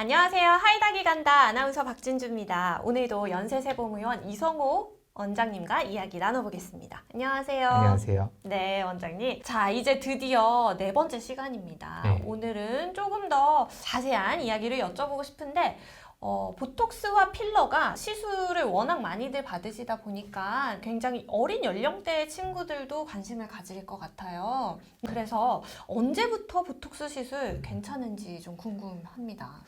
안녕하세요. 하이닥이 간다 아나운서 박진주입니다. 오늘도 연세세범의원 이성호 원장님과 이야기 나눠보겠습니다. 안녕하세요. 안녕하세요. 네, 원장님. 자, 이제 드디어 네 번째 시간입니다. 네. 오늘은 조금 더 자세한 이야기를 여쭤보고 싶은데, 어, 보톡스와 필러가 시술을 워낙 많이들 받으시다 보니까 굉장히 어린 연령대의 친구들도 관심을 가질 것 같아요. 그래서 언제부터 보톡스 시술 괜찮은지 좀 궁금합니다.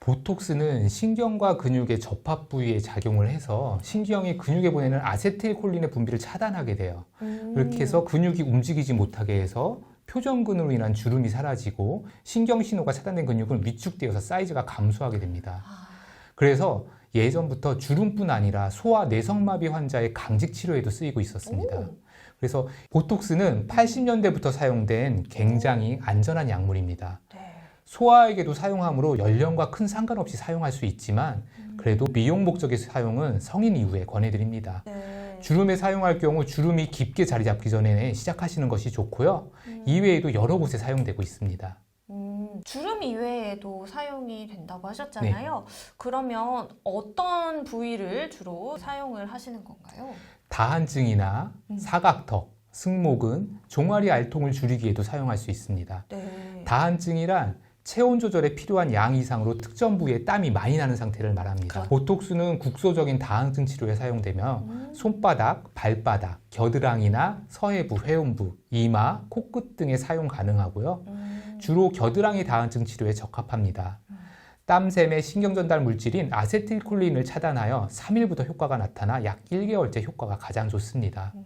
보톡스는 신경과 근육의 접합 부위에 작용을 해서 신경이 근육에 보내는 아세틸콜린의 분비를 차단하게 돼요. 그렇게 해서 근육이 움직이지 못하게 해서 표정근으로 인한 주름이 사라지고 신경 신호가 차단된 근육은 위축되어서 사이즈가 감소하게 됩니다. 아, 그래서 예전부터 주름뿐 아니라 소아 뇌성마비 환자의 강직 치료에도 쓰이고 있었습니다. 오. 그래서 보톡스는 80년대부터 사용된 굉장히 안전한 약물입니다. 네. 소아에게도 사용하므로 연령과 큰 상관없이 사용할 수 있지만 그래도 미용 목적의 사용은 성인 이후에 권해드립니다. 네. 주름에 사용할 경우 주름이 깊게 자리 잡기 전에 시작하시는 것이 좋고요. 음. 이외에도 여러 곳에 사용되고 있습니다. 음, 주름 이외에도 사용이 된다고 하셨잖아요. 그러면 어떤 부위를 주로 사용을 하시는 건가요? 다한증이나 음. 사각턱, 승모근, 종아리 알통을 줄이기에도 사용할 수 있습니다. 네. 다한증이란 체온 조절에 필요한 양 이상으로 특정 부위에 땀이 많이 나는 상태를 말합니다. 그렇죠. 보톡스는 국소적인 다한증 치료에 사용되며 음, 손바닥, 발바닥, 겨드랑이나 서해부, 회음부, 이마, 코끝 등에 사용 가능하고요. 음, 주로 겨드랑이 다한 증 치료에 적합합니다. 음. 땀샘의 신경전달 물질인 아세틸콜린을 차단하여 3일부터 효과가 나타나 약 1개월째 효과가 가장 좋습니다. 음.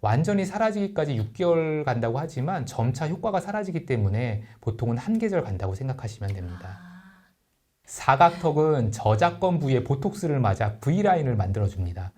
완전히 사라지기까지 6개월 간다고 하지만 점차 효과가 사라지기 때문에 보통은 한 계절 간다고 생각하시면 됩니다. 아, 사각턱은 저작권 부위에 보톡스를 맞아 V라인을 만들어줍니다.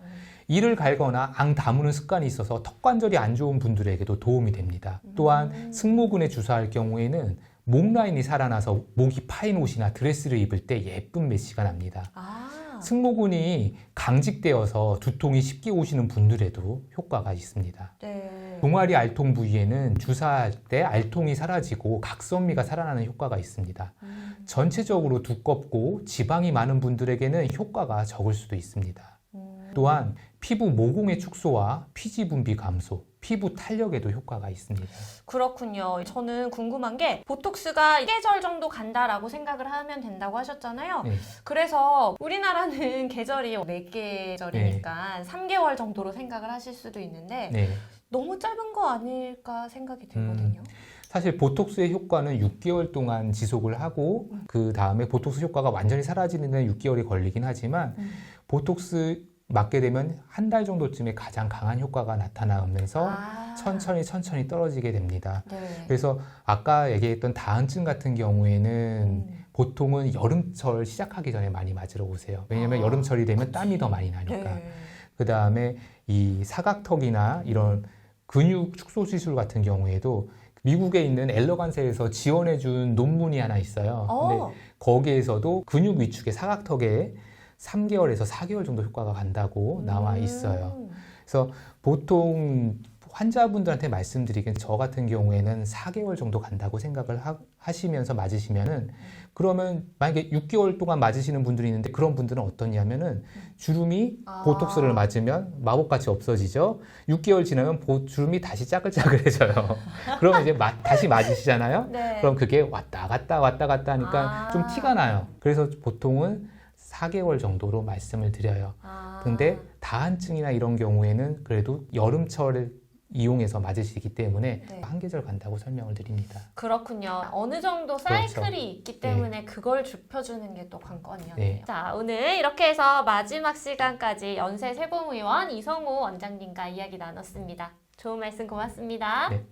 음. 이를 갈거나 앙 다무는 습관이 있어서 턱 관절이 안 좋은 분들에게도 도움이 됩니다. 또한 음. 승모근에 주사할 경우에는 목 라인이 살아나서 목이 파인 옷이나 드레스를 입을 때 예쁜 메시가 납니다. 아, 승모근이 강직되어서 두통이 쉽게 오시는 분들에도 효과가 있습니다. 네. 종아리 알통 부위에는 주사할 때 알통이 사라지고 각선미가 살아나는 효과가 있습니다. 음, 전체적으로 두껍고 지방이 많은 분들에게는 효과가 적을 수도 있습니다. 음. 또한 피부 모공의 축소와 피지 분비 감소, 피부 탄력에도 효과가 있습니다. 그렇군요. 저는 궁금한 게 보톡스가 1계절 정도 간다라고 생각을 하면 된다고 하셨잖아요. 네. 그래서 우리나라는 계절이 4계절이니까 3개월 정도로 생각을 하실 수도 있는데 네. 너무 짧은 거 아닐까 생각이 들거든요. 사실 보톡스의 효과는 6개월 동안 지속을 하고 음. 그 다음에 보톡스 효과가 완전히 사라지는 데는 6개월이 걸리긴 하지만 음. 보톡스 맞게 되면 한 달 정도쯤에 가장 강한 효과가 나타나면서 아. 천천히 천천히 떨어지게 됩니다. 네. 그래서 아까 얘기했던 다한증 같은 경우에는 음. 보통은 여름철 시작하기 전에 많이 맞으러 오세요. 왜냐하면 아, 여름철이 되면 그치. 땀이 더 많이 나니까. 네. 그 다음에 이 사각턱이나 이런 근육 축소 시술 같은 경우에도 미국에 있는 엘러간세에서 지원해준 논문이 하나 있어요. 근데 어, 거기에서도 근육 위축의 사각턱에 3개월에서 4개월 정도 효과가 간다고 나와 있어요. 음. 그래서 보통 환자분들한테 말씀드리기엔 저 같은 경우에는 4개월 정도 간다고 생각을 하, 시면서 맞으시면은 그러면 만약에 6개월 동안 맞으시는 분들이 있는데 그런 분들은 어떠냐면은 주름이 아. 보톡스를 맞으면 마법같이 없어지죠. 6개월 지나면 보, 주름이 다시 짜글짜글해져요. 그러면 이제 마- 다시 맞으시잖아요. 네. 그럼 그게 왔다 갔다 왔다 갔다 하니까 아. 좀 티가 나요. 그래서 보통은 4개월 정도로 말씀을 드려요. 아. 근데 다한증이나 이런 경우에는 그래도 여름철을 이용해서 맞으시기 때문에 네. 한 계절 간다고 설명을 드립니다. 그렇군요. 어느 정도 그렇죠. 사이클이 있기 때문에 그걸 좁혀주는 게 또 관건이었네요. 네. 자, 오늘 이렇게 해서 마지막 시간까지 연세 세범의원 이성우 원장님과 이야기 나눴습니다. 좋은 말씀 고맙습니다. 네,